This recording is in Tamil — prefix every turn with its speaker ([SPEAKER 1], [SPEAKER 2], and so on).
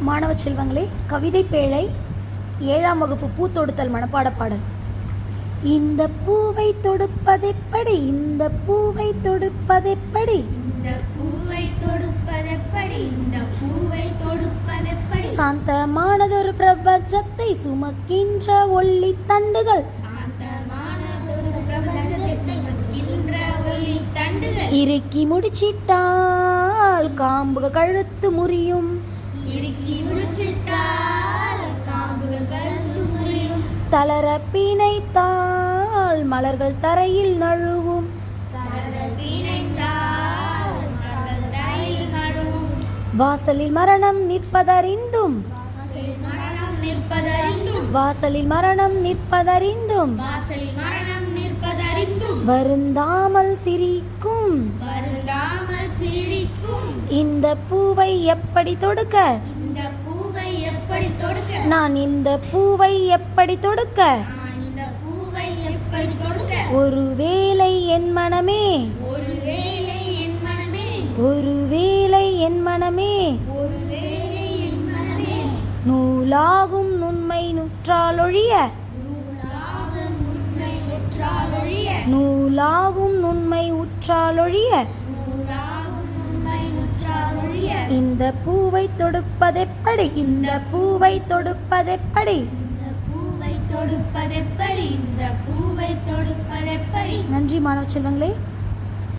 [SPEAKER 1] மாணவ செல்வங்களே கவிதை பேழை ஏழாம் வகுப்பு பூ தொடுத்தல் மனப்பாட பாடல். இந்த பூவை தொடுப்பதெப்படி? இந்த பூவை தொடுப்பதெப்படி?
[SPEAKER 2] இந்த பூவை தொடுப்பதெப்படி? இந்த பூவை தொடுப்பதெப்படி?
[SPEAKER 1] சாந்தமானதொரு பிரபஞ்சத்தை சுமக்கின்ற
[SPEAKER 2] ஒளி தண்டுகள்.
[SPEAKER 1] இறுக்கி முடிச்சிட்டால் காம்புகள் கழுத்து முறியும்.
[SPEAKER 2] இறுக்கி முடிச்சிட்டால் காம்புகள்
[SPEAKER 1] தளர பிணைத்தால் மலர்கள் தரையில் நழுவும். வாசலில் மரணம் நிற்பதறிந்தும்.
[SPEAKER 2] வாசலில் மரணம் நிற்பதறிந்தும்.
[SPEAKER 1] வருந்தாமல் சிரிக்கும். இந்த பூவை எப்படி தொடுக்க?
[SPEAKER 2] இந்த பூவை எப்படி தொடுக்க?
[SPEAKER 1] நான் இந்த பூவை எப்படி தொடுக்க?
[SPEAKER 2] இந்த பூவை எப்படி தொடுக்க?
[SPEAKER 1] ஒருவேளை என் மனமே
[SPEAKER 2] ஒருவேளை என் மனமே
[SPEAKER 1] ஒருவேளை என் மனமே
[SPEAKER 2] ஒருவேளை என் மனமே.
[SPEAKER 1] நூலாகும் நுண்மை நுற்றாலொழிய
[SPEAKER 2] நூலாகும் உண்மை உற்றாலொழிய
[SPEAKER 1] நூலாகும் நுண்மை
[SPEAKER 2] உண்மை உற்றாலொழிய
[SPEAKER 1] இந்த பூவை தொடுப்பதெப்படி இந்த பூவை தொடுப்பதெப்படி
[SPEAKER 2] இந்த பூவை தொடுப்பதெப்படி இந்த பூவை தொடுப்பதெப்படி
[SPEAKER 1] நன்றி மாணவ செல்வங்களே.